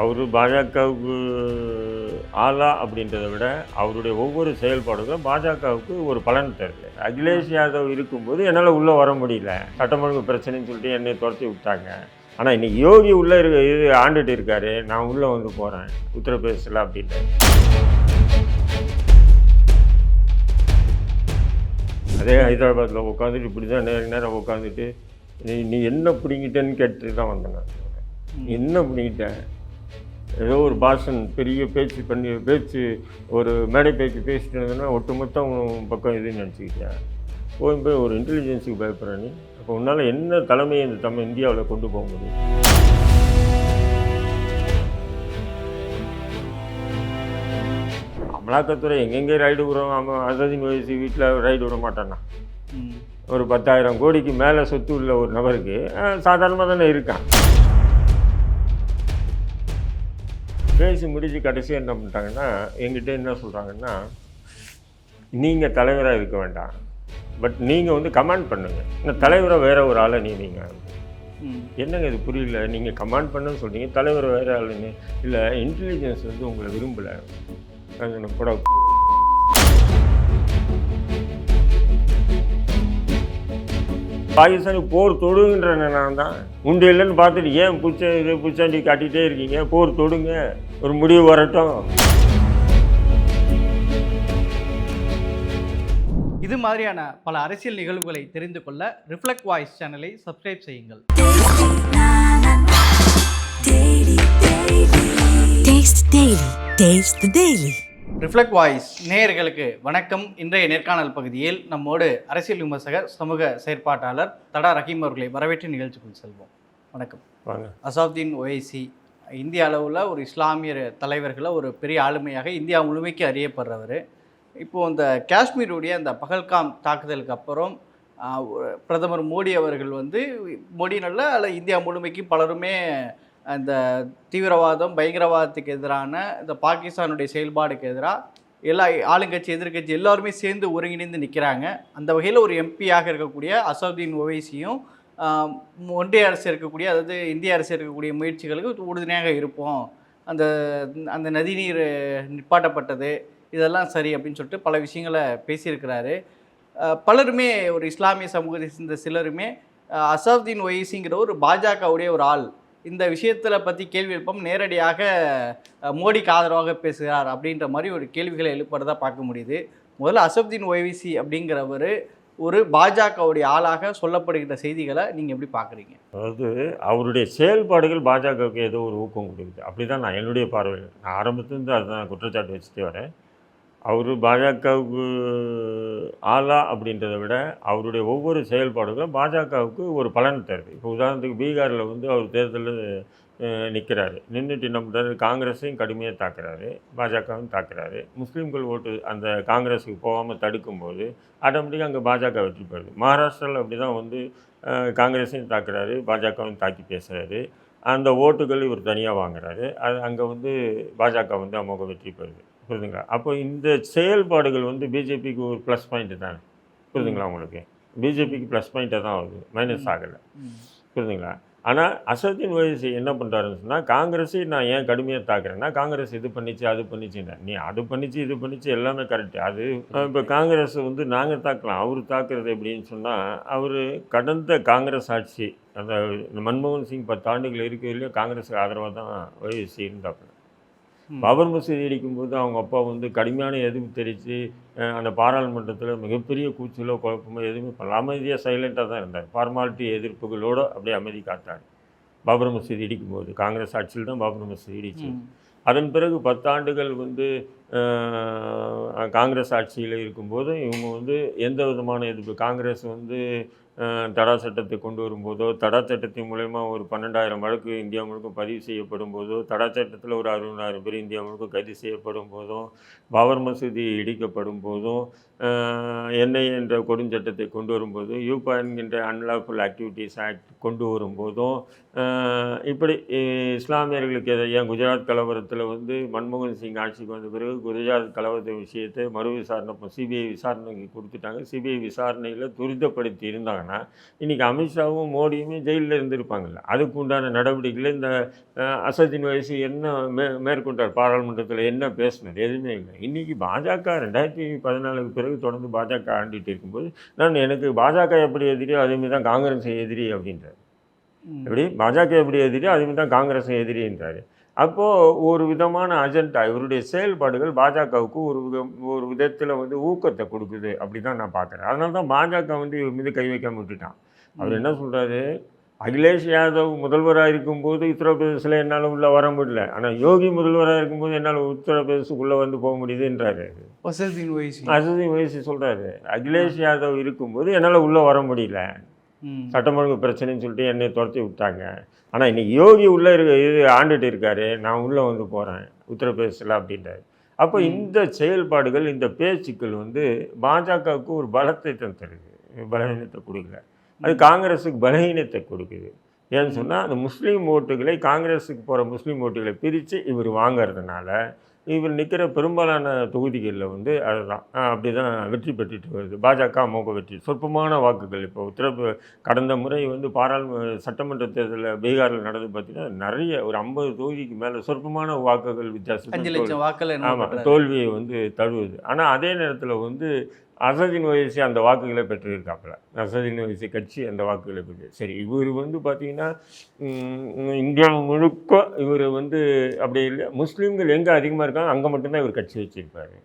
அவர் பாஜகவுக்கு ஆளா அப்படின்றத விட அவருடைய ஒவ்வொரு செயல்பாடுகளும் பாஜகவுக்கு ஒரு பலன் தருது. அகிலேஷ் யாதவ் இருக்கும்போது என்னால் உள்ளே வர முடியல. சட்டம் ஒழுங்கு பிரச்சனைன்னு சொல்லிட்டு என்னை துரத்தி விட்டாங்க. ஆனால் இன்னைக்கு யோகி உள்ளே இருக்க இது ஆண்டுட்டு இருக்காரு. நான் உள்ளே வந்து போகிறேன் உத்தரப்பிரதேசில் அப்படின்ட்டு. அதே ஹைதராபாத்தில் உட்காந்துட்டு இப்படி தான் நேரம் நேரம் உட்காந்துட்டு நீ நீ என்ன பிடிங்கிட்டேன்னு கேட்டு தான் வந்தேன் என்ன பிடிங்கிட்ட ஏதோ ஒரு பாஷன் பெரிய பேச்சு பண்ணி பேச்சு ஒரு மேடை பேச்சு பேசிட்டு இருந்தேன்னா ஒட்டுமொத்த உன் பக்கம் இதுன்னு நினச்சிக்கிட்டேன் போய் போய் ஒரு இன்டெலிஜென்ஸுக்கு பயப்படுற நீ. அப்போ உன்னால் என்ன தலைமையை இந்த தமிழ் இந்தியாவில் கொண்டு போக முடியும்? அமலாக்கத்துறை எங்கெங்கே ரைடு விடுறோம்? அவன் அசதின் வயசு வீட்டில் ரைடு விட மாட்டானா. ஒரு பத்தாயிரம் கோடிக்கு மேலே சொத்து உள்ள ஒரு நபருக்கு சாதாரணமாக தானே இருக்கான். பேசி முடிச்சு கடைசியாக என்ன பண்ணிட்டாங்கன்னா எங்கிட்ட என்ன சொல்கிறாங்கன்னா நீங்கள் தலைவராக இருக்க வேண்டாம். பட் நீங்கள் வந்து கமாண்ட் பண்ணுங்க. இந்த தலைவரை வேற ஒரு ஆளை நீ நீங்கள். என்னங்க இது புரியல? நீங்கள் கமாண்ட் பண்ணுன்னு சொல்றீங்க தலைவர் வேற ஆளுன்னு இல்லை இன்டெலிஜென்ஸ் வந்து உங்களை விரும்பலை. அது கூட பாகிஸ்தானுக்கு போர் தொடுங்கிற நான் தான் உண்டு இல்லைன்னு பார்த்துட்டு ஏன் புச்ச இது புச்சாண்டி காட்டிகிட்டே இருக்கீங்க போர் தொடுங்க ஒரு முடிவு வரட்டும் இது மாதிரியான பல அரசியல் நிகழ்வுகளை தெரிந்து கொள்ள ரிஃப்ளெக்ட் வாய்ஸ் சேனலை சப்ஸ்கிரைப் செய்யுங்கள் Taste Daily. Taste the Daily. Reflect voice நேயர்களுக்கு வணக்கம். இன்றைய நேர்காணல் பகுதியில் நம்மோடு அரசியல் விமர்சகர் சமூக செயற்பாட்டாளர் தடா ரஹீம் அவர்களை வரவேற்று நிகழ்ச்சிக்குள் செல்வோம். வணக்கம். அசாப்தீன் ஒய்சி இந்திய அளவில் ஒரு இஸ்லாமிய தலைவர்களை ஒரு பெரிய ஆளுமையாக இந்தியா முழுமைக்கு அறியப்படுறவர். இப்போது இந்த காஷ்மீருடைய அந்த பகல்காம் தாக்குதலுக்கு அப்புறம் பிரதமர் மோடி அவர்கள் வந்து மோடி நல்ல அல்ல இந்தியா முழுமைக்கு பலருமே அந்த தீவிரவாதம் பயங்கரவாதத்துக்கு எதிரான இந்த பாகிஸ்தானுடைய செயல்பாடுக்கு எதிராக எல்லா ஆளுங்கட்சி எதிர்கட்சி எல்லாருமே சேர்ந்து ஒருங்கிணைந்து நிற்கிறாங்க அந்த வகையில் ஒரு எம்பியாக இருக்கக்கூடிய அசவுதீன் ஒவைசியும் ஒன்றிய அரசு இருக்கக்கூடிய அதாவது இந்திய அரசு இருக்கக்கூடிய முயற்சிகளுக்கு உறுதுணையாக இருப்போம். அந்த அந்த நதிநீர் நிப்பாட்டப்பட்டது இதெல்லாம் சரி அப்படின்னு சொல்லிட்டு பல விஷயங்களை பேசியிருக்கிறாரு. பலருமே ஒரு இஸ்லாமிய சமூகத்தை சேர்ந்த சிலருமே ஆஹ் அசவுதீன் ஒய்சிங்கிற ஒரு பாஜகவுடைய ஒரு ஆள். இந்த விஷயத்தில் பற்றி கேள்வி எழுப்பம். நேரடியாக மோடிக்கு ஆதரவாக பேசுகிறார் அப்படின்ற மாதிரி ஒரு கேள்விகளை எழுப்புறதா பார்க்க முடியுது. முதல்ல அசப்தீன் ஒய்விசி அப்படிங்கிறவர் ஒரு பாஜகவுடைய ஆளாக சொல்லப்படுகின்ற செய்திகளை நீங்கள் எப்படி பார்க்குறீங்க? அதாவது அவருடைய செயல்பாடுகள் பாஜகவுக்கு ஏதோ ஒரு ஊக்கம் கொடுக்குது. அப்படி தான் நான் என்னுடைய பார்வையில் நான் ஆரம்பத்துலேருந்து அதுதான் குற்றச்சாட்டு வச்சுட்டே வரேன். அவர் பாஜகவுக்கு ஆளா அப்படின்றத விட அவருடைய ஒவ்வொரு செயல்பாடுகளும் பாஜகவுக்கு ஒரு பலன் தருது. இப்போ உதாரணத்துக்கு பீகாரில் வந்து அவர் தேர்தலில் நிற்கிறாரு நின்றுட்டு என்ன பண்ணுறாரு காங்கிரஸையும் கடுமையாக தாக்குறாரு. பாஜகவும் தாக்குறாரு. முஸ்லீம்கள் ஓட்டு அந்த காங்கிரஸுக்கு போகாமல் தடுக்கும்போது ஆட்டோமேட்டிக்காக அங்கே பாஜக வெற்றி பெறுது. மகாராஷ்டிராவில் அப்படி தான் வந்து காங்கிரஸையும் தாக்குறாரு. பாஜகவும் தாக்கி பேசுகிறாரு அந்த ஓட்டுகள் இவர் தனியாக வாங்குறாரு. அது அங்கே வந்து பாஜக வந்து அமோக வெற்றி பெறுது. புரியுதுங்களா? அப்போ இந்த செயல்பாடுகள் வந்து பிஜேபிக்கு ஒரு ப்ளஸ் பாயிண்ட்டு தானே? புரியுதுங்களா உங்களுக்கு? பிஜேபிக்கு ப்ளஸ் பாயிண்ட்டாக தான் ஆகுது மைனஸ் ஆகலை. புரியுதுங்களா? ஆனால் அசத்தின் வயசு என்ன பண்ணுறாருன்னு சொன்னால் காங்கிரஸை நான் ஏன் கடுமையாக தாக்குறேன்னா காங்கிரஸ் இது பண்ணிச்சு அது பண்ணிச்சுன்னா. நீ அது பண்ணிச்சு இது பண்ணிச்சு எல்லாமே கரெக்டு அது இப்போ காங்கிரஸ் வந்து நாங்கள் தாக்கலாம் அவர் தாக்குறது எப்படின்னு சொன்னால் அவர் கடந்த காங்கிரஸ் ஆட்சி அந்த மன்மோகன் சிங் பத்து ஆண்டுகள் இருக்கிறதுலையும் காங்கிரஸுக்கு ஆதரவாக தான் வயசு இருந்தாப்புல. பாபர் மசூதி இடிக்கும்போது அவங்க அப்பா வந்து கடுமையான எதிர்ப்பு தெரிவித்து அந்த பாராளுமன்றத்தில் மிகப்பெரிய கூச்சலோ குழப்பமோ எதுவுமே பண்ணல. அமைதியாக சைலண்ட்டாக தான் இருந்தார். ஃபார்மாலிட்டி எதிர்ப்புகளோடு அப்படியே அமைதி காத்தார். பாபர் மசூதி இடிக்கும்போது காங்கிரஸ் ஆட்சியில் தான் பாபர் மசூதி இடிச்சு. அதன் பிறகு பத்தாண்டுகள் வந்து காங்கிரஸ் ஆட்சியில் இருக்கும்போது இவங்க வந்து எந்த விதமான எதிர்ப்பு? காங்கிரஸ் வந்து தடா சட்டத்தை கொண்டு வரும்போதோ தடா சட்டத்தின் மூலயமா ஒரு பன்னெண்டாயிரம் வழக்கு இந்தியா முழுக்க பதிவு செய்யப்படும் போதோ தடா சட்டத்தில் ஒரு அறுபதாயிரம் பேர் இந்தியா முழுக்க கைது செய்யப்படும் போதும் பாபர் மசூதி இடிக்கப்படும் போதும் என்ஐ என்ற கொடுஞ்சட்டத்தை கொண்டு வரும்போதும் யூபா என்கின்ற அன்லாஃபுல் ஆக்டிவிட்டீஸ் ஆக்ட் கொண்டு வரும்போதும் இப்படி இஸ்லாமியர்களுக்கு எதை ஏன் குஜராத் கலவரத்தில் வந்து மன்மோகன் சிங் ஆட்சிக்கு வந்த பிறகு குஜராத் கலவரத்தை விஷயத்தை மறு விசாரணை சிபிஐ விசாரணைக்கு கொடுத்துட்டாங்க. சிபிஐ விசாரணையில் துரிதப்படுத்தி இருந்தாங்கன்னா இன்றைக்கி அமித்ஷாவும் மோடியுமே ஜெயிலில் இருந்திருப்பாங்கல்ல. அதுக்கு உண்டான நடவடிக்கைகள் இந்த அசதின் வயசு என்ன மே மேற்கொண்டார்? பாராளுமன்றத்தில் என்ன பேசினார்? எதுவுமே இல்லை. இன்றைக்கி பாஜக ரெண்டாயிரத்தி பதினாலுக்கு பிறகு தொடர்ந்து பாஜக ஆண்டிட்டு இருக்கும்போது நான் எனக்கு பாஜக எப்படி எதிரியோ அதேமாதிரி தான் காங்கிரஸ் எதிரி அப்படின்றார். எப்படி? பாஜக எப்படி எதிரி அதேமாதிரி தான் காங்கிரஸ் எதிரின்றாரு அப்போது ஒரு விதமான அஜெண்டா இவருடைய செயல்பாடுகள் பாஜகவுக்கு ஒரு விதம் ஒரு விதத்தில் வந்து ஊக்கத்தை கொடுக்குது அப்படி தான் நான் பார்க்குறேன். அதனால தான் பாஜக வந்து இவர் மீது கை வைக்காம விட்டுட்டான். அவர் என்ன சொல்கிறாரு அகிலேஷ் யாதவ் முதல்வராக இருக்கும்போது உத்தரப்பிரதேசில் என்னால் உள்ளே வர முடியல. ஆனால் யோகி முதல்வராக இருக்கும்போது என்னால் உத்தரப்பிரதேசுக்குள்ளே வந்து போக முடியுதுன்றாரு வசதியின் வயசு. அசதி வயசு சொல்கிறாரு அகிலேஷ் யாதவ் இருக்கும்போது என்னால் உள்ளே வர முடியல. சட்டம் ஒழுங்கு பிரச்சனைன்னு சொல்லிட்டு என்னை துரத்தி விட்டாங்க. ஆனால் இன்னைக்கு யோகி உள்ளே இருக்க இது ஆண்டுட்டு இருக்காரு. நான் உள்ளே வந்து போகிறேன் உத்தரப்பிரதேசில் அப்படின்றாரு. அப்போ இந்த செயல்பாடுகள் இந்த பேச்சுக்கள் வந்து பாஜகவுக்கு ஒரு பலத்தை தருது பலவீனத்தை கொடுக்கல. அது காங்கிரஸுக்கு பலவீனத்தை கொடுக்குது. ஏன்னு சொன்னால் அந்த முஸ்லீம் ஓட்டுகளை காங்கிரஸுக்கு போகிற முஸ்லீம் ஓட்டுகளை பிரித்து இவர் வாங்குறதுனால இவர் நிற்கிற பெரும்பாலான தொகுதிகளில் வந்து அதுதான். அப்படி தான் வெற்றி பெற்றுட்டு வருது. பாஜக அமோக வெற்றி. சொற்பமான வாக்குகள். இப்போ உத்தரப்பு கடந்த முறை வந்து பாராளுமன்ற சட்டமன்ற தேர்தலில் பீகாரில் நடந்து பார்த்தீங்கன்னா நிறைய ஒரு ஐம்பது தொகுதிக்கு மேலே சொற்பமான வாக்குகள் வித்தியாசம் ஆமாம்? தோல்வியை வந்து தழுவுது. ஆனால் அதே நேரத்தில் வந்து அசதின் வயசு அந்த வாக்குகளை பெற்றிருக்காப்புல. அசதின் வயசு கட்சி அந்த வாக்குகளை பெற்று சரி இவர் வந்து பார்த்தீங்கன்னா இந்தியா முழுக்க இவர் வந்து அப்படி இல்லை முஸ்லீம்கள் எங்கே அதிகமாக இருக்காங்க அங்கே மட்டும்தான் இவர் கட்சி வச்சிருப்பாரு.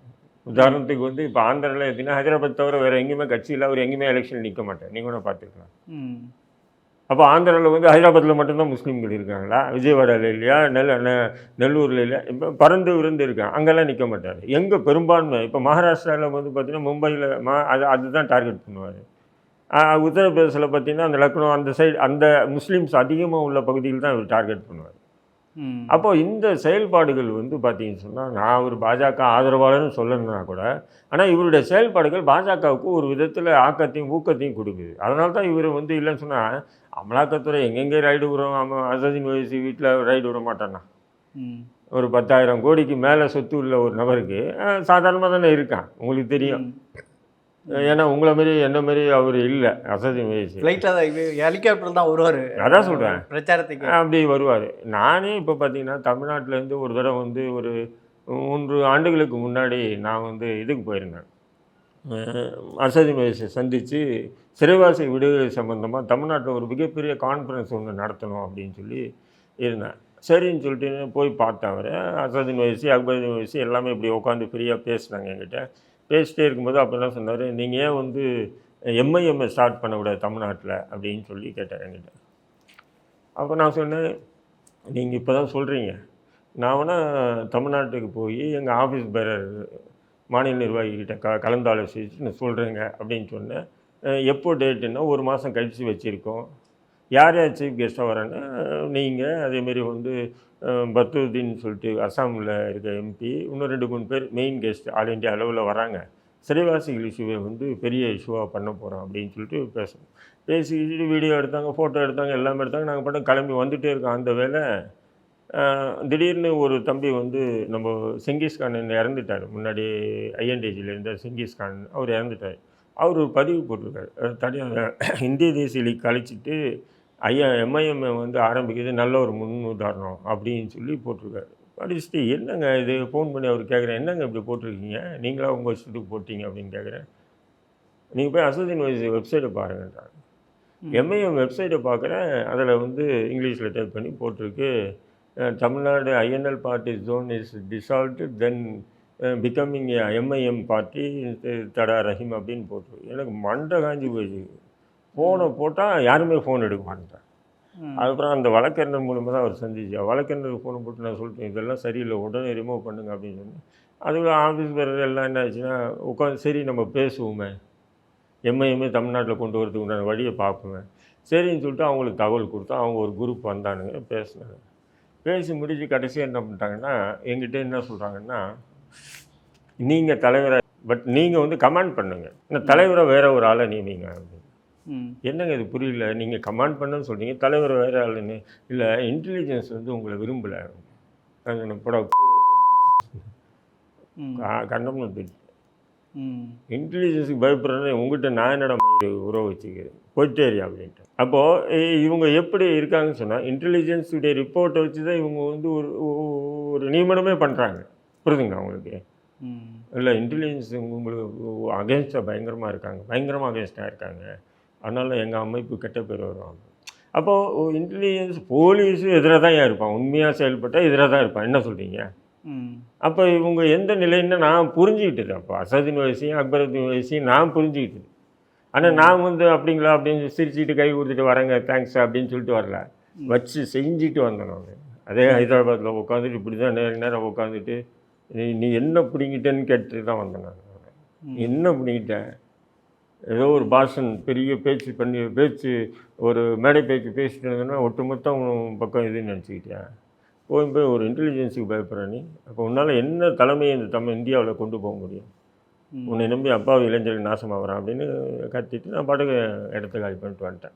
உதாரணத்துக்கு வந்து இப்போ ஆந்திராவில் எப்படின்னா ஹைதராபாத் தவிர வேறு எங்கேயுமே கட்சி அவர் எங்கேயுமே எலெக்ஷன் நிற்க மாட்டார். நீங்கள் கூட பார்த்துக்கலாம் அப்போ ஆந்திராவில் வந்து ஹைதராபாத்தில் மட்டும்தான் முஸ்லீம்கள் இருக்காங்களா? விஜயவாடாவில் இல்லையா? நெல் நெ- நெல்லூரில் இல்லையா? இப்போ பறந்து விருந்து இருக்காங்க. அங்கெல்லாம் நிற்க மாட்டார். எங்கே பெரும்பான்மை இப்போ மகாராஷ்டிராவில் வந்து பார்த்தீங்கன்னா மும்பையில் மா அது அதுதான் டார்கெட் பண்ணுவார். உத்தரப்பிரதேசில் பார்த்தீங்கன்னா அந்த லக்னோ அந்த சைடு அந்த முஸ்லீம்ஸ் அதிகமாக உள்ள பகுதியில் தான் இவர் டார்கெட் பண்ணுவார். அப்போ இந்த செயல்பாடுகள் வந்து பார்த்தீங்கன்னு சொன்னால் நான் ஒரு பாஜக ஆதரவாளர்னு சொல்லணும்னா கூட ஆனால் இவருடைய செயல்பாடுகள் பாஜகவுக்கு ஒரு விதத்தில் ஆக்கத்தையும் ஊக்கத்தையும் கொடுக்குது அதனால தான் இவர் வந்து இல்லைன்னு சொன்னால் அமலாக்கத்துறை எங்கெங்கே ரைடு விடுறோம் அசதின் வயசு வீட்டில் ரைடு விட மாட்டானா. ஒரு பத்தாயிரம் கோடிக்கு மேலே சொத்து உள்ள ஒரு நபருக்கு சாதாரணமாக தானே இருக்கான் உங்களுக்கு தெரியும். ஏன்னா உங்களை மாரி என்ன மாரி அவர் இல்லை. அசதின் வயசு லைட்டாக தான் ஹெலிகாப்டர் தான் வருவார். அதான் சொல்கிறேன் பிரச்சாரத்துக்கு. அப்படி வருவார். நானே இப்போ பார்த்தீங்கன்னா தமிழ்நாட்டிலேருந்து ஒரு தடவை வந்து ஒரு மூன்று ஆண்டுகளுக்கு முன்னாடி நான் வந்து இதுக்கு போயிருந்தேன். அசதி வயசை சந்தித்து சிறைவாசி விடுதலை சம்மந்தமாக தமிழ்நாட்டில் ஒரு மிகப்பெரிய கான்ஃபரன்ஸ் ஒன்று நடத்தணும் அப்படின்னு சொல்லி இருந்தேன். சரின்னு சொல்லிட்டு போய் பார்த்தேன் அவரை. அசதின் வயசு அக்பரின் வயசு எல்லாமே இப்படி உட்காந்து ஃப்ரீயாக பேசினாங்க என்கிட்ட. பேசிட்டே இருக்கும்போது அப்போ தான் சொன்னார். நீங்கள் ஏன் வந்து எம்ஐஎம்ஐ ஸ்டார்ட் பண்ணக்கூடாது தமிழ்நாட்டில் அப்படின்னு சொல்லி கேட்டார் என்கிட்ட. அப்போ நான் சொன்னேன் நீங்கள் இப்போ தான் சொல்கிறீங்க நான் வேணால் தமிழ்நாட்டுக்கு போய் எங்கள் ஆஃபீஸ் பேரர் மாநில நிர்வாகிகிட்ட க கலந்தாலோசிச்சு நான் சொல்கிறேங்க அப்படின்னு சொன்னேன். எப்போ டேட்டுன்னா ஒரு மாதம் கழித்து வச்சுருக்கோம். யார் யார் சீஃப் கெஸ்ட்டாக வரேன்னா நீங்கள் அதேமாரி வந்து பத்ருதீன் சொல்லிட்டு அஸ்ஸாமில் இருக்க எம்பி இன்னும் ரெண்டு மூணு பேர் மெயின் கெஸ்ட் ஆல் இண்டியா அளவில் வராங்க. சிறைவாசிகள் இஷ்யூவை வந்து பெரிய இஷ்யூவாக பண்ண போகிறோம் அப்படின்னு சொல்லிட்டு பேசணும் பேசிக்கிட்டு வீடியோ எடுத்தாங்க ஃபோட்டோ எடுத்தாங்க எல்லாமே எடுத்தாங்க. நாங்கள் பாட்டு கிளம்பி வந்துட்டே இருக்கோம் அந்த வேலை திடீர்னு ஒரு தம்பி வந்து நம்ம செங்கிஸ்கான் இறந்துட்டார். முன்னாடி ஐஎன்டிஜியில் இருந்த செங்கிஸ்கான் அவர் இறந்துட்டார். அவர் ஒரு பதிவு போட்டிருக்காரு. தனியாக இந்திய தேசிய லீக் கழிச்சிட்டு ஐயா எம்ஐஎம் வந்து ஆரம்பிக்கிறது நல்ல ஒரு முன் உதாரணம் அப்படின்னு சொல்லி போட்டிருக்காரு. படிச்சுட்டு என்னங்க இது? ஃபோன் பண்ணி அவர் கேட்குறேன் என்னங்க இப்படி போட்டிருக்கீங்க? நீங்களா உங்கள் இஷ்டத்துக்கு போட்டீங்க அப்படின்னு கேட்குறேன் நீங்கள் போய் அசதின் வயசு வெப்சைட்டை பாருங்கன்றாங்க எம்ஐஎம் வெப்சைட்டை பார்க்குறேன் அதில் வந்து இங்கிலீஷில் டைப் பண்ணி போட்டிருக்கு. Tamil Nadu INL party zone is dissolved then becoming MIM party TADA Rahim அப்படின்னு போட்டிருக்கு. எனக்கு மண்டை காஞ்சி போயிடுச்சு. ஃபோனை போட்டால் யாருமே ஃபோன் எடுக்க மாட்டேன். அதுக்கப்புறம் அந்த வழக்கறிஞர் மூலமாக தான் அவர் சந்திச்சு வழக்கறிஞருக்கு ஃபோனை போட்டு நான் சொல்லிட்டேன் இதெல்லாம் சரியில்லை உடனே ரிமூவ் பண்ணுங்க அப்படின்னு சொன்னேன் அதுக்குள்ள ஆஃபீஸ் பேர் எல்லாம் என்ன ஆச்சுன்னா உட்காந்து சரி நம்ம பேசுவோமே. எம்ஐஎம்ஏ தமிழ்நாட்டில் கொண்டு வரதுக்கு உண்டான வழியை பார்ப்போமே. சரின்னு சொல்லிட்டு அவங்களுக்கு தகவல் கொடுத்தா அவங்க ஒரு குரூப் வந்தானுங்க பேசினாங்க. பேசி முடிச்சு கடைசியாக என்ன பண்ணிட்டாங்கன்னா எங்கிட்ட என்ன சொல்கிறாங்கன்னா நீங்கள் தலைவராக பட் நீங்கள் வந்து கமாண்ட் பண்ணுங்க. இந்த தலைவரை வேற ஒரு ஆளை நியமிங்க. என்னங்க இது புரியல? நீங்கள் கமாண்ட் பண்ணுன்னு சொல்றீங்க. தலைவர் வேற ஆளுன்னு. இல்லை இன்டெலிஜென்ஸ் வந்து உங்களை விரும்பலை. போட. கண்டம்னு ம். இன்டெலிஜென்ஸுக்கு பயப்படுறேன்னு உங்கள்கிட்ட நான் என்னடா உறவு வச்சுக்கிறது பொய்ட்டேரி அப்படின்ட்டு. அப்போது இவங்க எப்படி இருக்காங்கன்னு சொன்னால் இன்டெலிஜென்ஸுடைய ரிப்போர்ட்டை வச்சு தான் இவங்க வந்து ஒரு ஒரு நியமனமே பண்ணுறாங்க புரியுதுங்களா அவங்களுக்கு இல்லை இன்டெலிஜென்ஸ் உங்களுக்கு அகேன்ஸ்டாக பயங்கரமாக இருக்காங்க. பயங்கரமாக அகேன்ஸ்டாக இருக்காங்க. அதனால் எங்கள் அமைப்பு கெட்ட பேர் வருவாங்க அப்போது இன்டெலிஜென்ஸ் போலீஸும் எதிராக தான் ஏன் இருப்பான்? உண்மையாக செயல்பட்டால் எதிராக தான் இருப்பான். என்ன சொல்கிறீங்க அப்போ இவங்க எந்த நிலைன்னு நான் புரிஞ்சுக்கிட்டது. அப்போ அசதின் வயசையும் அக்பரத்தின் வயசையும் நான் புரிஞ்சுக்கிட்டது. ஆனால் நான் வந்து அப்படிங்களா அப்படின்னு சிரிச்சுட்டு கை கொடுத்துட்டு வரேங்க தேங்க்ஸ் அப்படின்னு சொல்லிட்டு வரல. வச்சு செஞ்சுட்டு வந்தேன் நான். அதே ஹைதராபாத்தில் உட்காந்துட்டு இப்படி தான் நேர நேரம் உட்காந்துட்டு நீ நீ என்ன பிடிங்கிட்டேன்னு கேட்டு தான் வந்தேன் நான். என்ன பிடிங்கிட்டேன்? ஏதோ ஒரு பாஷன் பெரிய பேச்சு பண்ணி பேச்சு ஒரு மேடை பேச்சு பேசிட்டு இருந்தேன்னா ஒட்டுமொத்தம் உன் பக்கம் இதுன்னு நினச்சிக்கிட்டேன். போய் போய் ஒரு இன்டெலிஜென்ஸுக்கு பயப்படுற நீ. அப்போ உன்னால் என்ன தலைமையை இந்த தமிழ் இந்தியாவில் கொண்டு போக முடியும். உன்னை நம்பி அப்பாவி இளைஞர்கள் நாசமாகறான் அப்படின்னு கத்திட்டு நான் பாட்டுக்கு இடத்த காலி பண்ணிட்டு வந்துட்டேன்.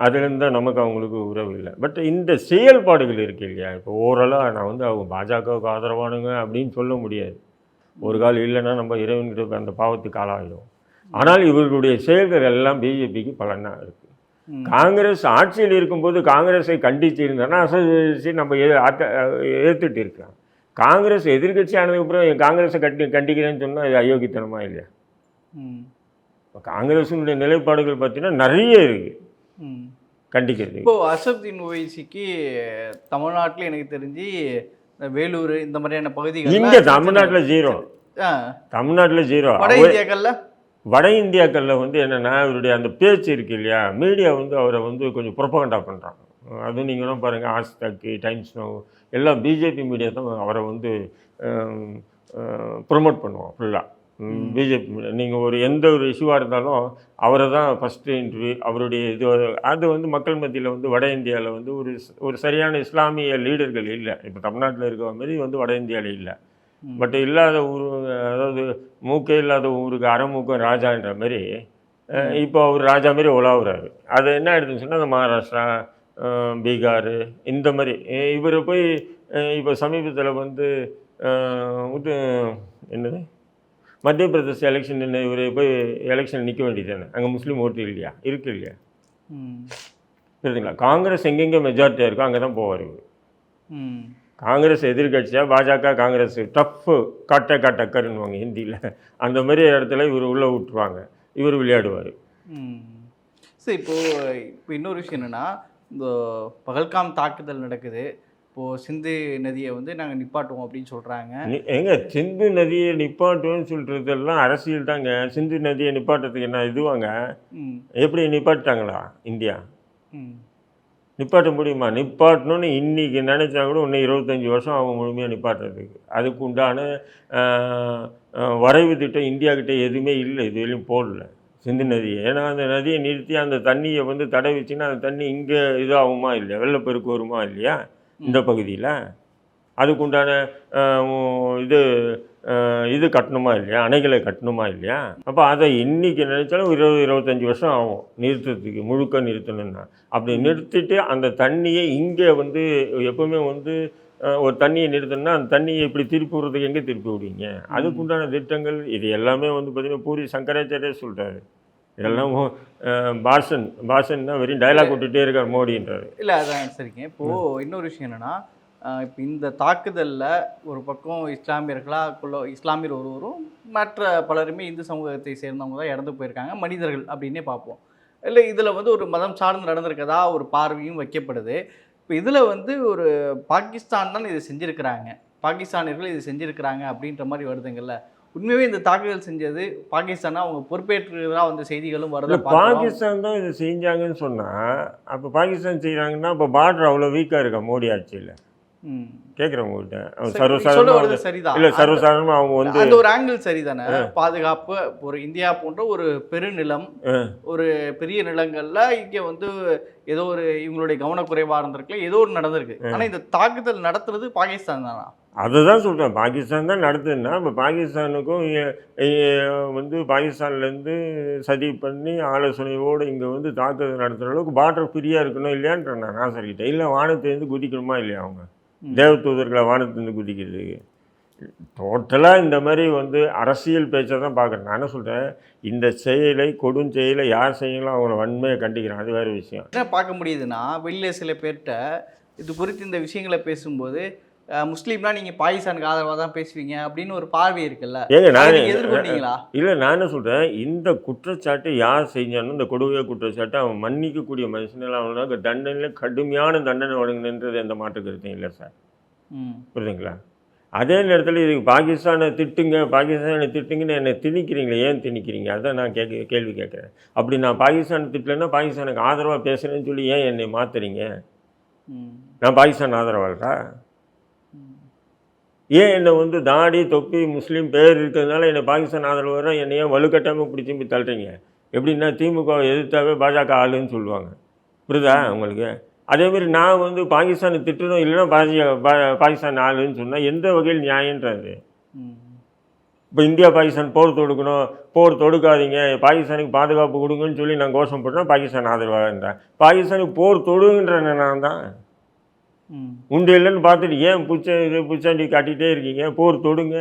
அதுலேருந்து தான் நமக்கு அவங்களுக்கு உறவு இல்லை. பட் இந்த செயல்பாடுகள் இருக்கு இல்லையா? இப்போ ஓரளவு நான் வந்து அவங்க பாஜகவுக்கு ஆதரவானுங்க அப்படின்னு சொல்ல முடியாது. ஒரு கால் இல்லைன்னா நம்ம இறைவன்கிட்ட அந்த பாவத்துக்கு ஆளாகிடும் ஆனால் இவர்களுடைய செயல்கள் எல்லாம் பிஜேபிக்கு பலனாக இருக்குது ம். காங்கிரஸ் ஆட்சியில் இருக்கும்போது காங்கிரஸை கண்டித்து இருந்தானா அசோசியேஷன் நம்ம ஏற்றுட்டு இருக்கலாம். காங்கிரஸ் எதிர்கட்சி ஆனதுக்கப்புறம் காங்கிரஸை கட்டி கண்டிக்கிறேன்னு சொன்னால் இது அயோக்கியத்தனமா இல்லையா? இப்போ காங்கிரஸினுடைய நிலைப்பாடுகள் பார்த்தீங்கன்னா நிறைய இருக்குது ம். கண்டிக்கிறது. இப்போ அசப்தீன் ஓவைசிக்கு தமிழ்நாட்டில் எனக்கு தெரிஞ்சு வேலூர் இந்த மாதிரியான பகுதிகள் இங்கே தமிழ்நாட்டில் ஜீரோ தமிழ்நாட்டில் ஜீரோ வட இந்தியாக்கள்ல? வட இந்தியாக்களில் வந்து என்னென்னா இவருடைய அந்த பேச்சு இருக்கு இல்லையா? மீடியா வந்து அவரை வந்து கொஞ்சம் புரப்பகண்டா பண்ணுறாங்க அது நீங்களும் பாருங்கள் ஆஸ் தக்கு டைம்ஸ் நோ எல்லாம் பிஜேபி மீடியா தான் அவரை வந்து ப்ரொமோட் பண்ணுவோம் ஃபுல்லாக பிஜேபி மீடியா நீங்கள் ஒரு எந்த ஒரு இஷ்யூவாக இருந்தாலும் அவரை தான் ஃபஸ்ட்டு இன்டர்வியூ அவருடைய இது அது வந்து மக்கள் மத்தியில் வந்து வட இந்தியாவில் வந்து ஒரு ஒரு சரியான இஸ்லாமிய லீடர்கள் இல்லை. இப்போ தமிழ்நாட்டில் இருக்கிற மாதிரி வந்து வட இந்தியாவில் இல்லை. பட் இல்லாத ஊர் அதாவது மூக்கே இல்லாத ஊருக்கு அறமூக்கம் ராஜான்ற மாதிரி இப்போ அவர் ராஜா மாதிரி உலாவுறாரு. அது என்ன ஆயிடுதுன்னு சொன்னால் அந்த மகாராஷ்டிரா பீகார் இந்த மாதிரி இவர் போய் இப்போ சமீபத்தில் வந்து இது என்னது? மத்திய பிரதேச எலெக்ஷன் என்ன இவர் போய் எலெக்ஷன் நிற்க வேண்டியது தானே அங்கே முஸ்லீம் ஓட்டு இல்லையா? இருக்கு இல்லையா? ம். புரியுதுங்களா? காங்கிரஸ் எங்கெங்கே மெஜாரிட்டியாக இருக்கோ அங்கே தான் போவார் இவர். ம். காங்கிரஸ் எதிர்கட்சியாக பாஜக காங்கிரஸ் டஃப்பு காட்ட காட்டக்கருன்னுவாங்க ஹிந்தியில். அந்த மாதிரி இடத்துல இவர் உள்ளே விட்டுருவாங்க இவர் விளையாடுவார். ம். சரி இப்போ இப்போ இன்னொரு விஷயம் என்னன்னா இந்த பகல்காம் தாக்குதல் நடக்குது. இப்போது சிந்து நதியை வந்து நாங்கள் நிப்பாட்டுவோம் அப்படின்னு சொல்கிறாங்க எங்க சிந்து நதியை நிப்பாட்டுவேன்னு சொல்கிறதெல்லாம் அரசியல் தாங்க. சிந்து நதியை நிப்பாட்டுறதுக்கு என்ன இதுவாங்க? எப்படி நிப்பாட்டிட்டாங்களா இந்தியா? நிப்பாட்ட முடியுமா? நிப்பாட்டணும்னு இன்றைக்கி நினச்சா கூட இன்னும் இருபத்தஞ்சி வருஷம் ஆகும் முழுமையாக நிப்பாட்டுறதுக்கு. அதுக்கு உண்டான வரைவு திட்டம் இந்தியாக்கிட்ட எதுவுமே இல்லை இது வரையும் போடல. சிந்து நதியை. ஏன்னா அந்த நதியை நிறுத்தி அந்த தண்ணியை வந்து தடை வச்சுன்னா அந்த தண்ணி இங்கே இதாகுமா இல்லையா? வெள்ளப்பெருக்கு வருமா இல்லையா? இந்த பகுதியில். அதுக்குண்டான இது இது கட்டணுமா இல்லையா? அணைகளை கட்டணுமா இல்லையா? அப்போ அதை இன்னைக்கு நினைச்சாலும் இருபது இருபத்தஞ்சி வருஷம் ஆகும். நிறுத்தத்துக்கு முழுக்க நிறுத்தணும்னா. அப்படி நிறுத்திட்டு அந்த தண்ணியை இங்கே வந்து எப்பவுமே வந்து ஒரு தண்ணியை நிறுத்தணும்னா அந்த தண்ணியை இப்படி திருப்பி விடுறதுக்கு எங்கே திருப்பி விடுவீங்க? அதுக்குண்டான திட்டங்கள் இது எல்லாமே வந்து பார்த்தீங்கன்னா பூரி சங்கராச்சாரியே சொல்கிறாரு இதெல்லாம் பாஷன் பாஷன் தான் வெறும் டைலாக் விட்டுட்டே இருக்கார் மோடின்றாரு. இல்லை அதான் சரிங்க. இப்போது இன்னொரு விஷயம் என்னென்னா இப்போ இந்த தாக்குதலில் ஒரு பக்கம் இஸ்லாமியர்களாக இஸ்லாமியர் ஒருவரும் மற்ற பலருமே இந்து சமூகத்தை சேர்ந்தவங்க தான் இறந்து போயிருக்காங்க. மனிதர்கள் அப்படின்னே பார்ப்போம். இல்லை இதில் வந்து ஒரு மதம் சார்ந்து நடந்திருக்கதா ஒரு பார்வையும் வைக்கப்படுது. இப்போ இதில் வந்து ஒரு பாகிஸ்தான் தான் இதை செஞ்சுருக்கிறாங்க. பாகிஸ்தானியர்கள் இது செஞ்சுருக்கிறாங்க அப்படின்ற மாதிரி வருதுங்கல்ல உண்மையாகவே இந்த தாக்குதல் செஞ்சது பாகிஸ்தானா? அவங்க பொறுப்பேற்றுறதா வந்து செய்திகளும் வருது. பாகிஸ்தான் தான் இதை செஞ்சாங்கன்னு சொன்னால் அப்போ பாகிஸ்தான் செய்கிறாங்கன்னா அப்போ பார்டர் அவ்வளோ வீக்காக இருக்கா மோடி ஆட்சியில்? வருது சர்வசாதாரணமாக சரிதான். இல்லை சர்வசாதாரணமாக அவங்க வந்து அந்த ஒரு ஆங்கிள் சரிதானே? பாதுகாப்பு ஒரு இந்தியா போன்ற ஒரு பெருநிலம் ஒரு பெரிய நிலங்கள்ல இங்க வந்து ஏதோ ஒரு இவங்களுடைய கவனக்குறைவா இருந்திருக்கலாம் ஏதோ ஒரு நடந்திருக்கு. ஆனா இந்த தாக்குதல் நடத்துறது பாகிஸ்தான் தானா? அதை தான் சொல்கிறேன் பாகிஸ்தான் தான் நடத்துதுன்னா இப்போ பாகிஸ்தானுக்கும் வந்து பாகிஸ்தான்லேருந்து சதி பண்ணி ஆலோசனையோடு இங்கே வந்து தாக்குதல் நடத்துகிற அளவுக்கு பார்டர் ஃப்ரீயாக இருக்கணும் இல்லையான்றேன் நான் நாசர்கிட்ட. இல்லை வானத்துலேருந்து குதிக்கணுமா இல்லையா அவங்க? ம். தேவ தூதர்களை வானத்துலேருந்து குதிக்கிறதுக்கு டோட்டலாக இந்த மாதிரி வந்து அரசியல் பேச்சை தான் பார்க்குறேன். நான் என்ன சொல்கிறேன் இந்த செயலை கொடுஞ்செயலை யார் செய்யலாம்? அவங்கள வன்மையை கண்டிக்கிறேன். அது வேறு விஷயம். என்ன பார்க்க முடியுதுன்னா வெளியில சில பேர்கிட்ட இது குறித்து இந்த விஷயங்களை பேசும்போது முஸ்லீம்னா நீங்கள் பாகிஸ்தானுக்கு ஆதரவாக தான் பேசுவீங்க அப்படின்னு ஒரு பார்வை இருக்குல்ல. ஏங்க நான் நீங்க எதிர்கொண்டீங்களா? இல்லை நான் என்ன சொல்கிறேன் இந்த குற்றச்சாட்டு யார் செஞ்சாலும் இந்த கொடுமைய குற்றச்சாட்டு அவன் மன்னிக்கக்கூடிய மனுஷனில் அவனுக்கு தண்டனையில் கடுமையான தண்டனை வழங்கினன்றது எந்த மாற்று கருத்தையும் இல்லை சார். ம். புரியுதுங்களா? அதே நேரத்தில் இதுக்கு பாகிஸ்தானை திட்டுங்க பாகிஸ்தானை திட்டுங்கன்னு என்னை திணிக்கிறீங்களே ஏன் திணிக்கிறீங்க? அதான் நான் கேட்க கேள்வி கேட்குறேன். அப்படி நான் பாகிஸ்தானை திட்டலைன்னா பாகிஸ்தானுக்கு ஆதரவாக பேசுகிறேன்னு சொல்லி ஏன் என்னை மாற்றுறீங்க நான் பாகிஸ்தான் ஆதரவாளரா. ஏன் என்னை வந்து தாடி தொப்பி முஸ்லீம் பேர் இருக்கிறதுனால என்னை பாகிஸ்தான் ஆதரவு வரும் என்னையே வலுக்கட்டாமல் பிடிச்சி திரும்பி தள்ளுறீங்க? எப்படின்னா திமுக எதிர்த்தாவே பாஜக ஆளுன்னு சொல்லுவாங்க. புரியுதா உங்களுக்கு? அதேமாதிரி நான் வந்து பாகிஸ்தானை திட்டணும் இல்லைன்னா பாஜக பா- பாகிஸ்தான் ஆளுன்னு சொன்னால் எந்த வகையில் நியாயன்றது இப்போ இந்தியா பாகிஸ்தான் போர் தொடுக்கணும் போர் தொடுக்காதீங்க பாகிஸ்தானுக்கு பாதுகாப்பு கொடுங்கன்னு சொல்லி நான் கோஷம் போட்டேன்னா பாகிஸ்தான் ஆதரவாக இருந்தேன் பாகிஸ்தானுக்கு போர் தொடுங்கன்ற நான் தான். உண்டு இல்லைன்னு பார்த்துட்டு ஏன் புச்ச இது புச்சாண்டி காட்டிகிட்டே இருக்கீங்க? போர் தொடுங்க.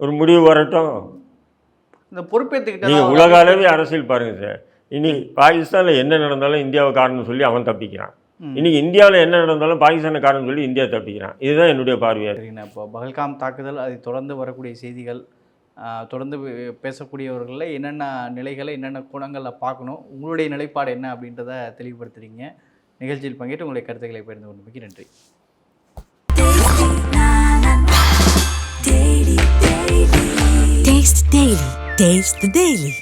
ஒரு முடிவு வரட்டும். இந்த பொறுப்பேற்றுக்கிட்ட நீங்கள் உலக அளவே அரசியல் பாருங்கள் சார். இன்னைக்கு பாகிஸ்தானில் என்ன நடந்தாலும் இந்தியாவை காரணம் சொல்லி அவன் தப்பிக்கிறான். ம். இன்னைக்கு இந்தியாவில் என்ன நடந்தாலும் பாகிஸ்தானை காரணம் சொல்லி இந்தியா தப்பிக்கிறான். இதுதான் என்னுடைய பார்வையாக சரிங்கண்ணா. இப்போ பகல்காம் தாக்குதல் அதை தொடர்ந்து வரக்கூடிய செய்திகள் தொடர்ந்து பேசக்கூடியவர்களில் என்னென்ன நிலைகளை என்னென்ன கோணங்களில் பார்க்கணும் உங்களுடைய நிலைப்பாடு என்ன அப்படின்றத தெளிவுபடுத்துறீங்க. நிகழ்ச்சியில் பங்கேற்று உங்களுடைய கருத்துக்களை பகிர்ந்து கொண்டமைக்கு நன்றி Taste Daily. Taste the Daily.